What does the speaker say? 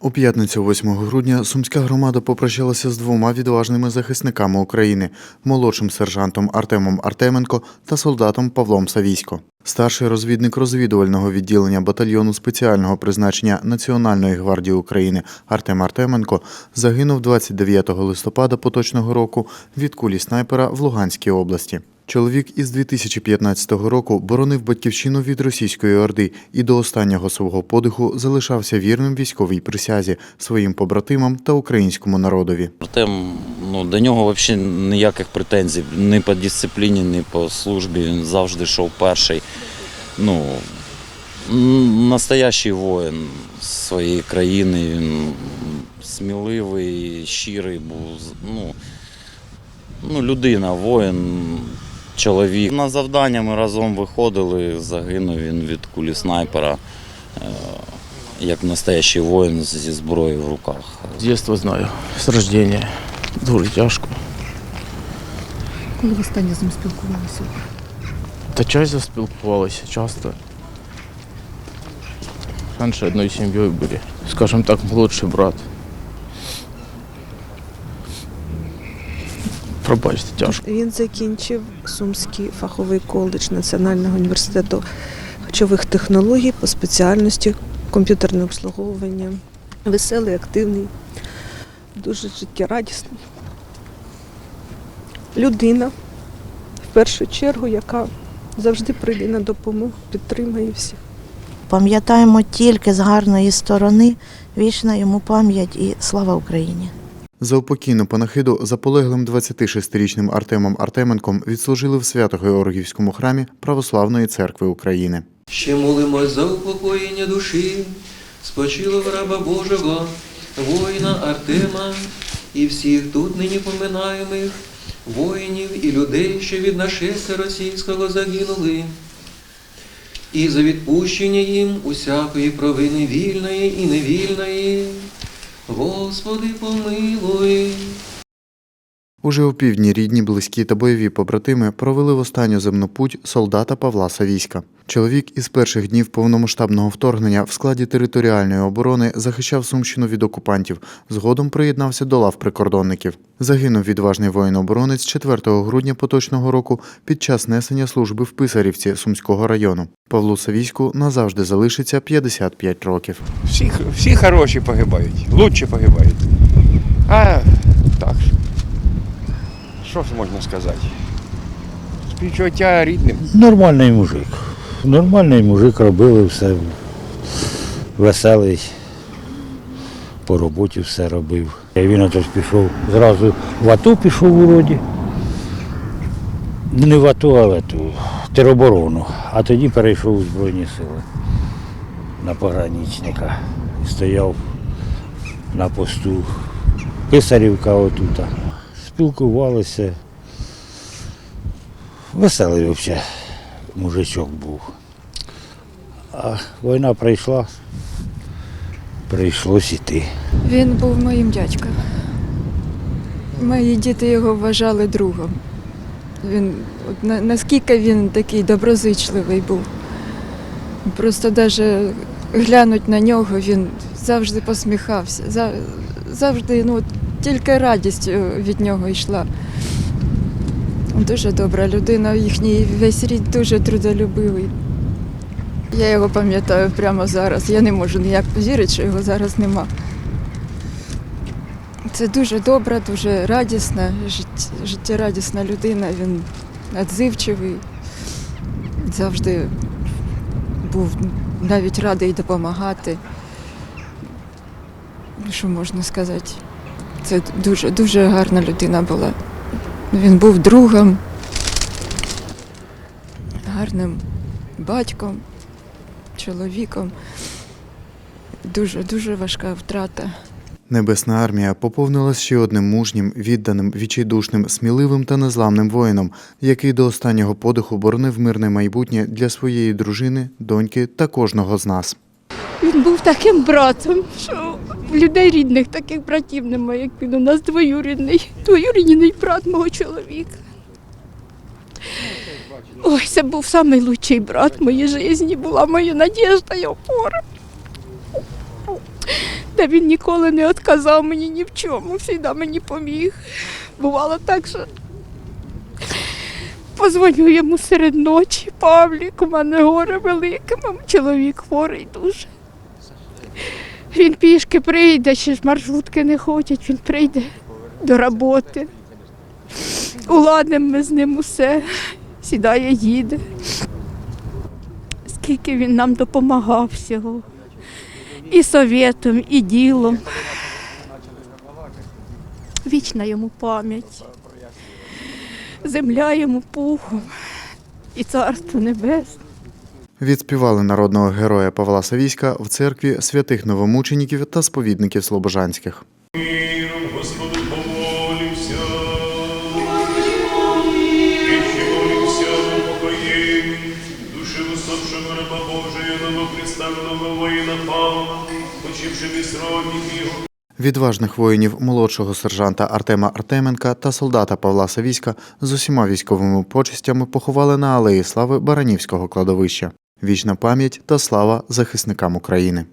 У п'ятницю, 8 грудня, сумська громада попрощалася з двома відважними захисниками України молодшим сержантом Артемом Артеменко та солдатом Павлом Савісько. Старший розвідник розвідувального відділення батальйону спеціального призначення Національної гвардії України Артем Артеменко загинув 29 листопада поточного року від кулі снайпера в Луганській області. Чоловік із 2015 року боронив батьківщину від російської орди і до останнього свого подиху залишався вірним військовій присязі своїм побратимам та українському народові. Артем, ну, до нього взагалі ніяких претензій ні по дисципліні, ні по службі. Він завжди йшов перший. Ну, настоящий воїн своєї країни. Він сміливий, щирий був. Ну, ну, людина, воїн, чоловік. На завдання ми разом виходили, загинув він від кулі снайпера. е, Як настоящий воїн зі зброєю в руках. З дитинства знаю, з рождения. Дуже тяжко. Коли ви останнє з ним спілкувалися? Та часто спілкувалися, часто. Раніше одною сім'єю були. Скажімо так, молодший брат. Пробачте, тяжко. Він закінчив Сумський фаховий коледж Національного університету харчових технологій по спеціальності комп'ютерне обслуговування. Веселий, активний, дуже життєрадісний. Людина, в першу чергу, яка завжди прийде на допомогу, підтримає всіх. Пам'ятаємо тільки з гарної сторони. Вічна йому пам'ять і слава Україні. За упокійну панахиду заполеглим 26-річним Артемом Артеменком відслужили в Свято-Георгіївському храмі Православної церкви України. Ще молимось за упокоєння душі, спочилого раба Божого, воїна Артема і всіх тут нині поминаємих воїнів і людей, що від нашестя російського загинули, і за відпущення їм усякої провини вільної і невільної. Господи, помилуй. Уже у півдні рідні, близькі та бойові побратими провели в останню земну путь солдата Павла Савіська. Чоловік із перших днів повномасштабного вторгнення в складі територіальної оборони захищав Сумщину від окупантів. Згодом приєднався до лав прикордонників. Загинув відважний воїн-оборонець 4 грудня поточного року під час несення служби в Писарівці Сумського району. Павлу Савіську назавжди залишиться 55 років. Всі, всі хороші погибають, лучше погибають. А що ж можна сказати? Співчуття рідним. Нормальний мужик. Нормальний мужик робили все. Веселий. По роботі все робив. Він отож пішов. Зразу в АТО пішов у роді. Не в АТО, а в тероборону. А тоді перейшов у Збройні сили на пограничника. Стояв на посту Писарівка отута. Спілкувалися. Веселий взагалі мужичок був. А війна прийшла, прийшлось іти. Він був моїм дядьком. Мої діти його вважали другом. Він, от наскільки він такий доброзичливий був. Просто навіть глянуть на нього, він завжди посміхався. Завжди ну, тільки радість е, від нього йшла. Дуже добра людина, їхній весь рід дуже трудолюбивий. Я його пам'ятаю прямо зараз. Я не можу ніяк повірити, що його зараз нема. Це дуже добра, дуже радісна, життєрадісна людина. Він надзивчивий, завжди був навіть радий допомагати. Що можна сказати? Це дуже, дуже гарна людина була. Він був другом, гарним батьком, чоловіком. Дуже, дуже важка втрата. Небесна армія поповнилась ще одним мужнім, відданим, відчайдушним, сміливим та незламним воїном, який до останнього подиху боронив мирне майбутнє для своєї дружини, доньки та кожного з нас. Він був таким братом, що людей рідних таких братів немає, як він у нас двоюрідний. Двоюрідний брат мого чоловіка. Ой, це був найкращий брат в моїй житті, була моя надіжда і опора. Та він ніколи не відказав мені ні в чому, завжди мені поміг. Бувало так, що позвоню йому серед ночі, Павлік, у мене горе велике, мам, чоловік хворий дуже. Він пішки прийде, ще ж маршрутки не ходять, він прийде до роботи. Уладнемо ми з ним усе, сідає, їде. Скільки він нам допомагав всього. І совєтом, і ділом. Вічна йому пам'ять. Земля йому пухом і царство небесне. Відспівали народного героя Павла Савіська в церкві святих новомучеників та сповідників Слобожанських. Відважних воїнів молодшого сержанта Артема Артеменка та солдата Павла Савіська з усіма військовими почестями поховали на алеї слави Баранівського кладовища. Вічна пам'ять та слава захисникам України.